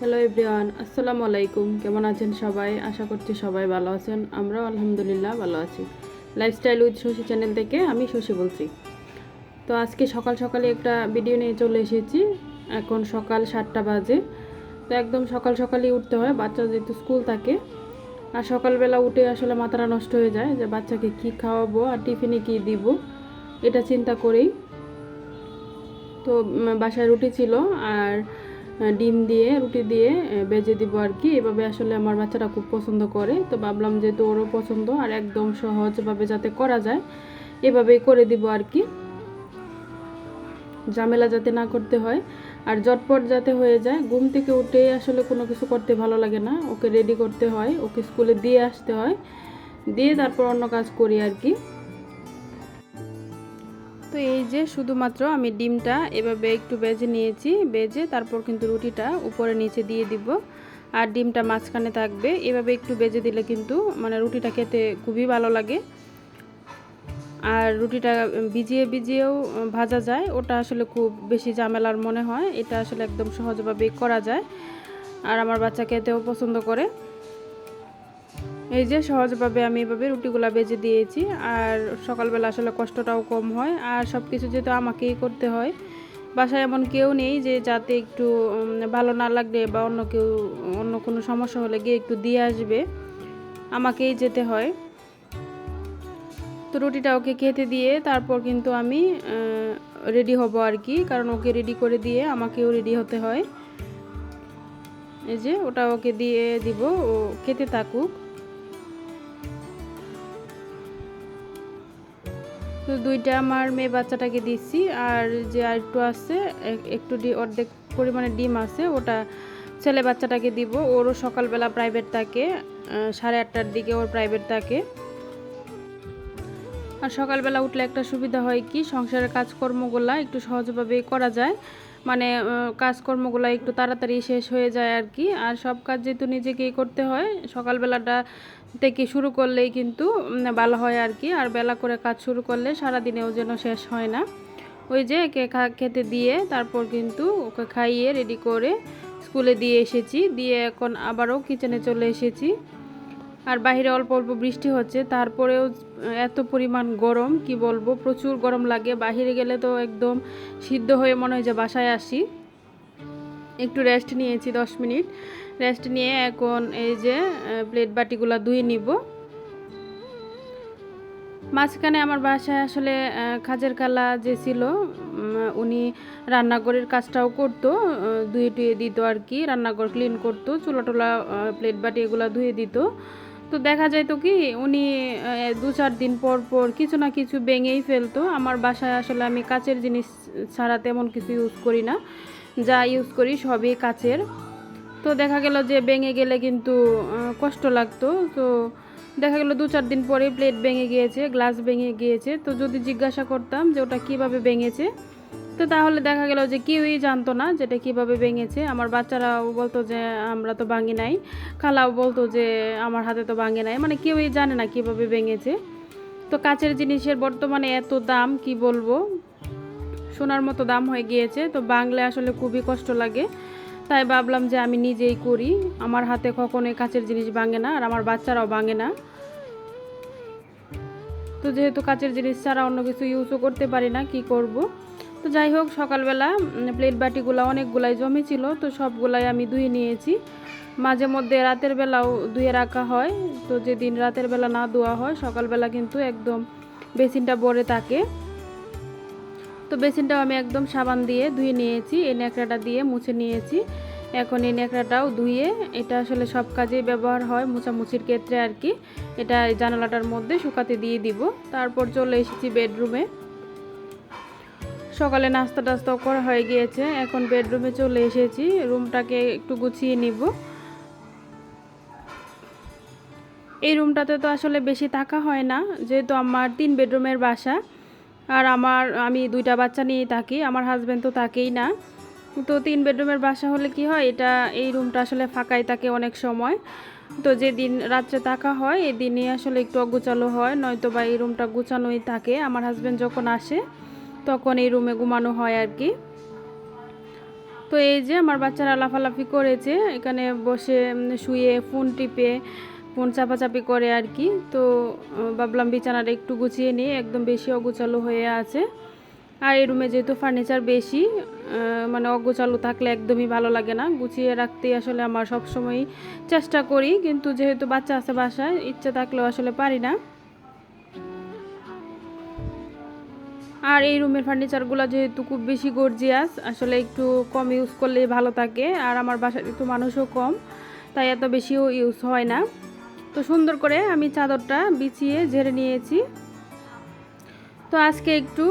Hello everyone আসসালামু আলাইকুম কেমন আছেন সবাই? আশা করছি সবাই ভালো আছেন। আমরাও আলহামদুলিল্লাহ ভালো আছি। লাইফস্টাইল উইথ শশী চ্যানেল থেকে আমি শশী বলছি। তো আজকে সকাল সকালে একটা ভিডিও নিয়ে চলে এসেছি। এখন সকাল সাতটা বাজে। তো একদম সকাল সকালেই উঠতে হয়। বাচ্চা যেহেতু স্কুল থাকে। আর সকালবেলা উঠে আসলে মাথাটা নষ্ট হয়ে যায় যে বাচ্চাকে কি খাওয়াবো আর টিফিনে কি দিব, এটা চিন্তা করেই। তো বাসায় রুটি ছিল। আর ডিম দিয়ে, রুটি দিয়ে বেজে দিব আর কি। এভাবে আসলে আমার বাচ্চারা খুব পছন্দ করে। তো ভাবলাম যেহেতু ওরও পছন্দ আর একদম সহজভাবে যাতে করা যায়, এভাবেই করে দিব আর কি। ঝামেলা যাতে না করতে হয়। আর জটপট যাতে হয়ে যায়, ঘুম থেকে উঠে আসলে কোনো কিছু করতে ভালো লাগে না। ওকে রেডি করতে হয়, ওকে স্কুলে দিয়ে আসতে হয়। দিয়ে তারপর অন্য কাজ করি আর কি। এই যে শুধুমাত্র আমি ডিমটা এভাবে একটু বেজে নিয়েছি, বেজে তারপর কিন্তু রুটিটা উপরে নিচে দিয়ে দিব। আর ডিমটা মাঝখানে থাকবে, এভাবে একটু বেজে দিলে কিন্তু মানে রুটিটা খেতে খুবই ভালো লাগে। আর রুটিটা ভিজিয়ে ভিজিয়েও ভাজা যায়, ওটা আসলে খুব বেশি ঝামেলার মনে হয়, এটা আসলে একদম সহজভাবেই করা যায়। আর আমার বাচ্চা খেতেও পছন্দ করে। এই যে সহজভাবে আমি এভাবে রুটিগুলা বেজে দিয়েছি, আর সকালবেলা আসলে কষ্টটাও কম হয়, আর সব কিছু যেহেতু আমাকেই করতে হয়, বাসায় এমন কেউ নেই যে যাতে একটু ভালো না লাগলে বা অন্য কেউ, অন্য কোনো সমস্যা হলে গিয়ে একটু দিয়ে আসবে, আমাকেই যেতে হয়। তো রুটিটা ওকে খেতে দিয়ে তারপর কিন্তু আমি রেডি হব আর কি, কারণ ওকে রেডি করে দিয়ে আমাকেও রেডি হতে হয়। এই যে ওটা ওকে দিয়ে দিব, ও খেতে থাকুক। তো দুইটা আমার মেয়ে বাচ্চাটাকে দিচ্ছি, আর যে আরেকটু আছে একটু ডি অর্ধেক পরিমাণে ডিম আছে, ওটা ছেলে বাচ্চাটাকে দিব। ওরও সকালবেলা প্রাইভেট থাকে সাড়ে আটটার দিকে ওর প্রাইভেট থাকে। আর সকালবেলা উঠলে একটা সুবিধা হয় কি, সংসারের কাজকর্মগুলা একটু সহজভাবে করা যায়। মানে কাজকর্মগুলো একটু তাড়াতাড়ি শেষ হয়ে যায় আর কি। আর সব কাজ যেহেতু নিজেকেই করতে হয়, সকালবেলাটা থেকে শুরু করলেই কিন্তু ভালো হয় আর কি। আর বেলা করে কাজ শুরু করলে সারা দিনেও যেন শেষ হয় না। ওই যে একে খেতে দিয়ে তারপর কিন্তু ওকে খাইয়ে রেডি করে স্কুলে দিয়ে এসেছি। দিয়ে এখন আবারও কিচেনে চলে এসেছি। আর বাইরে অল্প অল্প বৃষ্টি হচ্ছে, তারপরেও এত পরিমাণ গরম, কি বলব? প্রচুর গরম লাগে। বাইরে গেলে তো একদম সিদ্ধ হয়ে মনে হয় যে বাসায় আসি। একটু রেস্ট নিয়েছি দশ মিনিট। রেস্ট নিয়ে এখন এই যে প্লেট বাটিগুলো ধুয়ে নিব। মাঝখানে আমার বাসায় আসলে খাজের কালা যে ছিল উনি রান্নাঘরের কাজটাও করতো ধুয়ে টুয়ে দিত আর কি, রান্নাঘর ক্লিন করতো, চুলা টোলা প্লেট বাটি এগুলো ধুয়ে দিত। তো দেখা যায় তো কি, উনি দু চার দিন পর পর কিছু না কিছু ভেঙেই ফেলতো। আমার বাসায় আসলে আমি কাচের জিনিস ছাড়া তেমন কিছু ইউজ করি না। যা ইউজ করি সবই কাচের। তো দেখা গেল যে ভেঙে গেলে কিন্তু কষ্ট লাগতো। তো দেখা গেল দু চার দিন পরে প্লেট ভেঙে গিয়েছে গ্লাস ভেঙে গিয়েছে। তো যদি জিজ্ঞাসা করতাম যে ওটা কীভাবে ভেঙেছে তো তাহলে দেখা গেল যে কেউই জানতো না যেটা কীভাবে ভেঙেছে। আমার বাচ্চারাও বলতো যে, আমরা তো ভাঙি নাই। খালাও বলতো যে, আমার হাতে তো ভাঙে নাই। মানে কেউই জানে না কীভাবে ভেঙেছে। তো কাচের জিনিসের বর্তমানে এত দাম, কি বলব? সোনার মতো দাম হয়ে গিয়েছে। তো বাংলায় আসলে খুবই কষ্ট লাগে। তাই ভাবলাম যে আমি নিজেই করি। আমার হাতে কখনোই কাচের জিনিস ভাঙে না, আর আমার বাচ্চারাও ভাঙে না। তো যেহেতু কাচের জিনিস ছাড়া অন্য কিছু ইউজও করতে পারি না, কি করব? তো যাই হোক, সকালবেলা প্লেট বাটিগুলো অনেকগুলাই জমে ছিল তো সবগুলাই আমি ধুয়ে নিয়েছি। মাঝে মধ্যে রাতের বেলাও ধুয়ে রাখা হয়, তো যেদিন রাতের বেলা না ধোয়া হয়, সকালবেলা কিন্তু একদম বেসিনটা ভরে থাকে। তো বেসিনটাও আমি একদম সাবান দিয়ে ধুয়ে নিয়েছি, এই ন্যাকড়াটা দিয়ে মুছে নিয়েছি। এখন এই ন্যাকড়াটাও ধুয়ে, এটা আসলে সব কাজেই ব্যবহার হয়, মোছামুছির ক্ষেত্রে আর কি। এটা জানালাটার মধ্যে শুকাতে দিয়ে দিব। তারপর চলে এসেছি বেডরুমে। সকালে নাস্তা টাস্তাও করা হয়ে গিয়েছে। এখন বেডরুমে চলে এসেছি। রুমটাকে একটু গুছিয়ে নিব। এই রুমটাতে তো আসলে বেশি থাকা হয় না, যেহেতু আমার তিন বেডরুমের বাসা। আর আমার, আমি দুইটা বাচ্চা নিয়েই থাকি, আমার হাজব্যান্ড তো থাকেই না। তো তিন বেডরুমের বাসা হলে কি হয়, এটা, এই রুমটা আসলে ফাঁকাই থাকে অনেক সময়। তো যেদিন রাত্রে থাকা হয় এই দিনই আসলে একটু অগোছালো হয় নয়তো বা এই রুমটা গুছানোই থাকে। আমার হাজব্যান্ড যখন আসে তখন এই রুমে ঘুমানো হয় আর কি। তো এই যে আমার বাচ্চারা লাফালাফি করেছে, এখানে বসে শুয়ে ফোন টিপে, ফোন চাপাচাপি করে আর কি। তো ভাবলাম বিছানাটা একটু গুছিয়ে নিয়ে একদম বেশি অগোছালো হয়ে আছে। আর এই রুমে যেহেতু ফার্নিচার বেশি মানে অগোছালো থাকলে একদমই ভালো লাগে না। গুছিয়ে রাখতেই আসলে আমার সবসময়ই চেষ্টা করি, কিন্তু যেহেতু বাচ্চা আছে বাসায়, ইচ্ছা থাকলেও আসলে পারি না। আর এই রুমের ফার্নিচারগুলো যেহেতু খুব বেশি গর্জিয়াস আসলে একটু কম ইউজ করলেই ভালো থাকে। আর আমার বাসায় একটু মানুষও কম, তাই এত বেশিও ইউজ হয় না। তো সুন্দর করে আমি চাদরটা বিছিয়ে ঝেড়ে নিয়েছি। তো আজকে একটু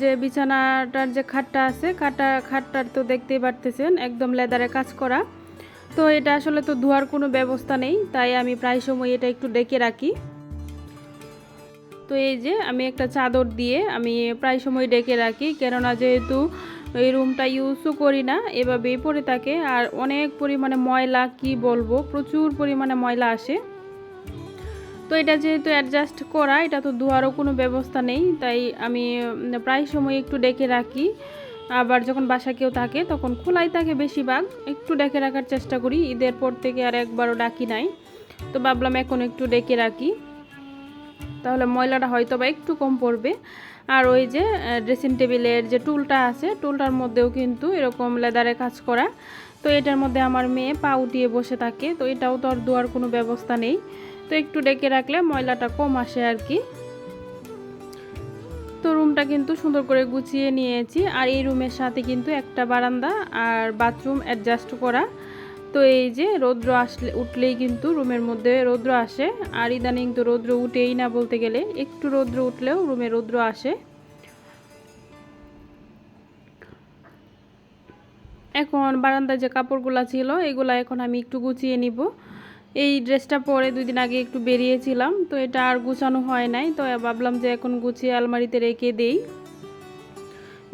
যে বিছানাটার যে খাটটা আছে খাটটা খাটটার তো দেখতেই পারতেছেন, একদম লেদারে কাজ করা। তো এটা আসলে তো ধোয়ার কোনো ব্যবস্থা নেই, তাই আমি প্রায় সময় এটা একটু ডেকে রাখি। তো এই যে আমি একটা চাদর দিয়ে আমি প্রায় সময় ডেকে রাখি। কেননা যেহেতু এই রুমটা ইউজও করি না, এভাবেই পরে থাকে। আর অনেক পরিমাণে ময়লা কি বলব, প্রচুর পরিমাণে ময়লা আসে। তো এটা যেহেতু অ্যাডজাস্ট করা, এটা তো ধোয়ারও কোনো ব্যবস্থা নেই। তাই আমি প্রায় সময় একটু ডেকে রাখি। আবার যখন বাসা কেউ থাকে, তখন খোলাই থাকে বেশিরভাগ। একটু ডেকে রাখার চেষ্টা করি। ঈদের পর থেকে আর একবারও ডাকি নাই। তো ভাবলাম এখন একটু ডেকে রাখি। তাহলে ময়লাটা হয়তো বা একটু কম পড়বে। আর ওই যে ড্রেসিং টেবিলের যে টুলটা আছে, টুলটার মধ্যেও কিন্তু এরকম লেদারে কাজ করা। তো এটার মধ্যে আমার মেয়ে পা উঠিয়ে বসে থাকে, তো এটাও তো আর ধোয়ার কোনো ব্যবস্থা নেই। তো একটু ডেকে রাখলে ময়লাটা কম আসে আর কি। তো রুমটা কিন্তু সুন্দর করে গুছিয়ে নিয়েছি। আর এই রুমের সাথে কিন্তু একটা বারান্দা আর বাথরুম অ্যাডজাস্ট করা। তো এই যে রৌদ্র আসলে, উঠলেই কিন্তু রুমের মধ্যে রৌদ্র আসে। আর ইদানিং তো রৌদ্র উঠেই না বলতে গেলে, একটু রৌদ্র উঠলেও রুমে রৌদ্র আসে। এখন বারান্দায় যে কাপড়গুলা ছিল, এগুলা এখন আমি একটু গুছিয়ে নিব। এই ড্রেসটা পরে দুই দিন আগে একটু বেরিয়েছিলাম, তো এটা আর গুছানো হয় নাই। তো ভাবলাম যে এখন গুছিয়ে আলমারিতে রেখে দেই।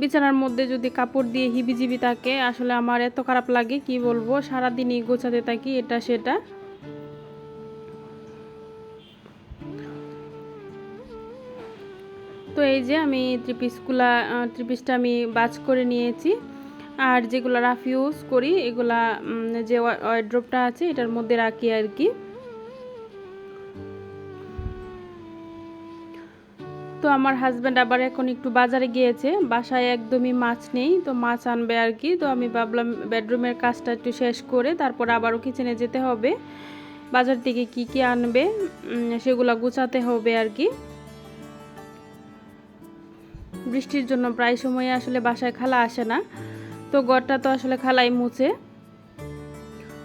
বিছানার মধ্যে যদি কাপড় দিয়ে হিবিজিবি থাকে, আসলে আমার এত খারাপ লাগে, কি বলব? সারাদিনই গোছাতে থাকি, এটা সেটা। তো এই যে আমি ত্রিপিসগুলা ত্রিপিসটা আমি বাজ করে নিয়েছি। আর যেগুলো রাফ ইউজ করি, এগুলা যে ওয়ার্ড্রপটা আছে, এটার মধ্যে রাখি আর কি। তো আমার হাজব্যান্ড আবার এখন একটু বাজারে গিয়েছে, বাসায় একদমই মাছ নেই, তো মাছ আনবে আর কি। তো আমি ভাবলাম বেডরুমের কাজটা একটু শেষ করে তারপর আবারও কিচেনে যেতে হবে। বাজার থেকে কি কি আনবে সেগুলো গুছাতে হবে আর কি। বৃষ্টির জন্য প্রায় সময় আসলে বাসায় খালা আসে না, তো ঘরটা তো আসলে খালাই মুছে।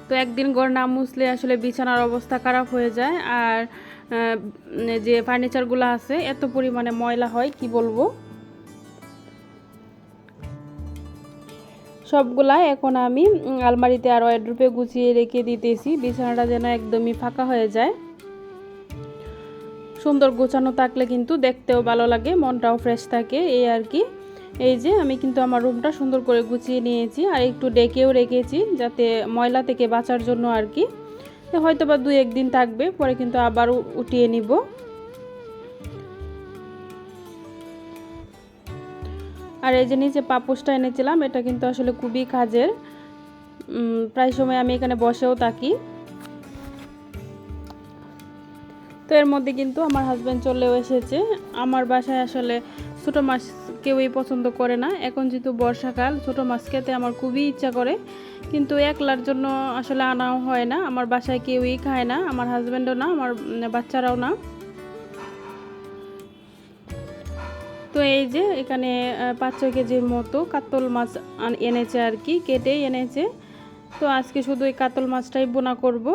তো একদিন ঘর না মুছলে আসলে বিছানার অবস্থা খারাপ হয়ে যায়। আর যে ফার্নিচারগুলো আছে, এত পরিমাণে ময়লা হয়, কি বলব? সবগুলা এখন আমি আলমারিতে আর ওয়ার্ড্রোপে গুছিয়ে রেখে দিতেছি। বিছানাটা যেন একদমই ফাঁকা হয়ে যায়। সুন্দর গোছানো থাকলে কিন্তু দেখতেও ভালো লাগে, মনটাও ফ্রেশ থাকে, এই আর কি। এই যে আমি কিন্তু আমার রুমটা সুন্দর করে গুছিয়ে নিয়েছি, আর একটু ডেকেও রেখেছি, যাতে ময়লা থেকে বাঁচার জন্য আর কি। হয়তো বা দু একদিন থাকবে, পরে কিন্তু আবার উঠিয়ে নিব। আর এই যে নিচে পাপোশটা এনেছিলাম, এটা কিন্তু আসলে খুবই কাজের। প্রায় সময় আমি এখানে বসেও থাকি। তো এর মধ্যে কিন্তু আমার হাজব্যান্ড চলেও এসেছে। আমার বাসায় আসলে ছোটো মাছ কেউই পছন্দ করে না। এখন যেহেতু বর্ষাকাল, ছোটো মাছ খেতে আমার খুবই ইচ্ছা করে। কিন্তু একলার জন্য আসলে আনাও হয় না। আমার বাসায় কেউই খায় না, আমার হাজব্যান্ডও না, আমার বাচ্চারাও না। তো এই যে এখানে পাঁচ ছয় কেজির মতো কাতল মাছ এনেছে আর কি, কেটেই এনেছে। তো আজকে শুধু এই কাতল মাছটাই বোনা করব।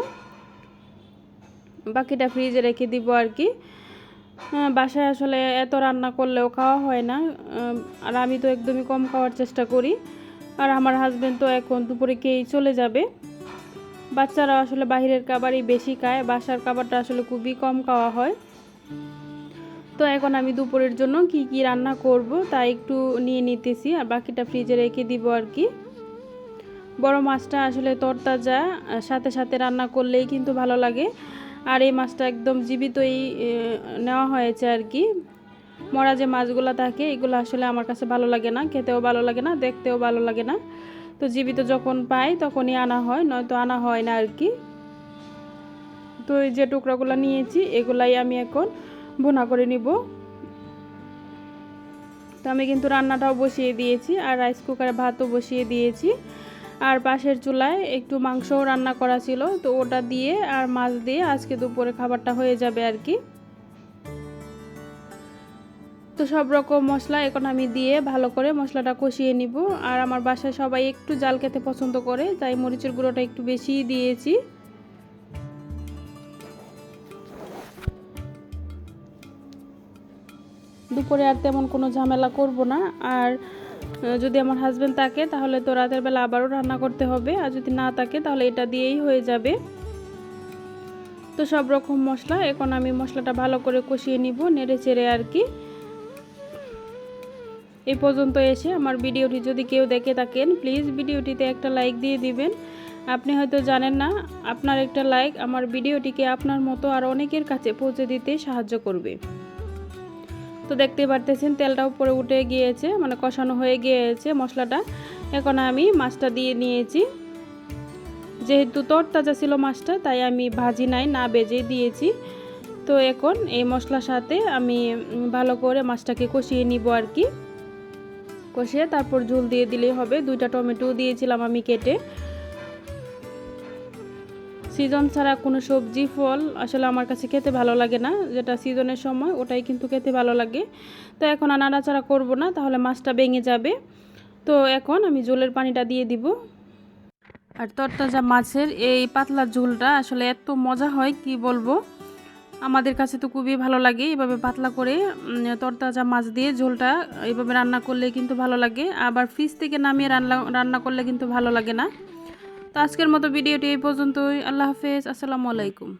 বাকিটা ফ্রিজে রেখে দিব আর কি। বাসায় আসলে এত রান্না করলেও খাওয়া হয় না। আর আমি তো একদমই কম খাওয়ার চেষ্টা করি। আর আমার হাজব্যান্ড তো এখন দুপুরে খেয়েই চলে যাবে। বাচ্চারা আসলে বাইরের খাবারই বেশি খায়। বাসার খাবারটা আসলে খুবই কম খাওয়া হয়। তো এখন আমি দুপুরের জন্য কি কি রান্না করব তা একটু নিয়ে নিতেছি। আর বাকিটা ফ্রিজে রেখে দিব আর কি। বড় মাছটা আসলে তরতাজা, সাথে সাথে রান্না করলেই কিন্তু ভালো লাগে। আর এই মাছটা একদম জীবিতই নেওয়া হয়েছে আর কি। মরা যে মাছগুলো থাকে, এগুলো আসলে আমার কাছে ভালো লাগে না, খেতেও ভালো লাগে না, দেখতেও ভালো লাগে না। তো জীবিত যখন পাই, তখনই আনা হয়, নয়তো আনা হয় না আর কি। তো এই যে টুকরাগুলো নিয়েছি, এগুলাই আমি এখন বোনা করে নিব। তো আমি কিন্তু রান্নাটাও বসিয়ে দিয়েছি, আর রাইস কুকারে ভাতও বসিয়ে দিয়েছি। আর পাশের চুলায় একটু মাংসও রান্না করা ছিল, তো ওটা দিয়ে আর মাছ দিয়ে আজকে দুপুরে খাবারটা হয়ে যাবে আর কি। তো সব রকম মশলা এখন আমি দিয়ে ভালো করে মশলাটা কষিয়ে নিব। আর আমার বাসায় সবাই একটু জাল খেতে পছন্দ করে, তাই মরিচের গুঁড়োটা একটু বেশিই দিয়েছি। দুপুরে আর তেমন কোনো ঝামেলা করব না। আর যদি আমার হাজব্যান্ড থাকে, তাহলে তো রাতের বেলা আবারও রান্না করতে হবে। আর যদি না থাকে, তাহলে এটা দিয়েই হয়ে যাবে। তো সব রকম মশলা, এখন আমি মশলাটা ভালো করে কষিয়ে নিব, নেড়ে চেড়ে আর কি। এই পর্যন্ত এসে আমার ভিডিওটি যদি কেউ দেখে থাকেন প্লিজ ভিডিওটিতে একটা লাইক দিয়ে দিবেন। আপনি হয়তো জানেন না, আপনার একটা লাইক আমার ভিডিওটিকে আপনার মতো আর অনেকের কাছে পৌঁছে দিতে সাহায্য করবে। তো দেখতে পারতেছেন, তেলটা উপরে উঠে গিয়েছে মানে কষানো হয়ে গিয়েছে মশলাটা। এখন আমি মাছটা দিয়ে নিয়েছি। যেহেতু তরতাজা ছিল মাছটা, তাই আমি ভাজি নাই, না বেজে দিয়েছি। তো এখন এই মশলার সাথে আমি ভালো করে মাছটাকে কষিয়ে নিব আর কি। কষিয়ে তারপর ঝোল দিয়ে দিলেই হবে। দুইটা টমেটো দিয়েছিলাম আমি কেটে। সিজন ছাড়া কোনো সবজি, ফল আসলে আমার কাছে খেতে ভালো লাগে না। যেটা সিজনের সময়, ওটাই কিন্তু খেতে ভালো লাগে। তো এখন আর নাড়াচাড়া করব না, তাহলে মাছটা ভেঙে যাবে। তো এখন আমি জলের পানিটা দিয়ে দিব। আর তরতাজা মাছের এই পাতলা ঝোলটা আসলে এত মজা হয়, কি বলব? আমাদের কাছে তো খুবই ভালো লাগে এভাবে পাতলা করে তরতাজা মাছ দিয়ে ঝোলটা এইভাবে রান্না করলে কিন্তু ভালো লাগে। আবার ফ্রিজ থেকে নামিয়ে রান্না রান্না করলে কিন্তু ভালো লাগে না। আজকের মতো ভিডিওটি এই পর্যন্তই। আল্লাহ হাফেজ। আসসালামু আলাইকুম।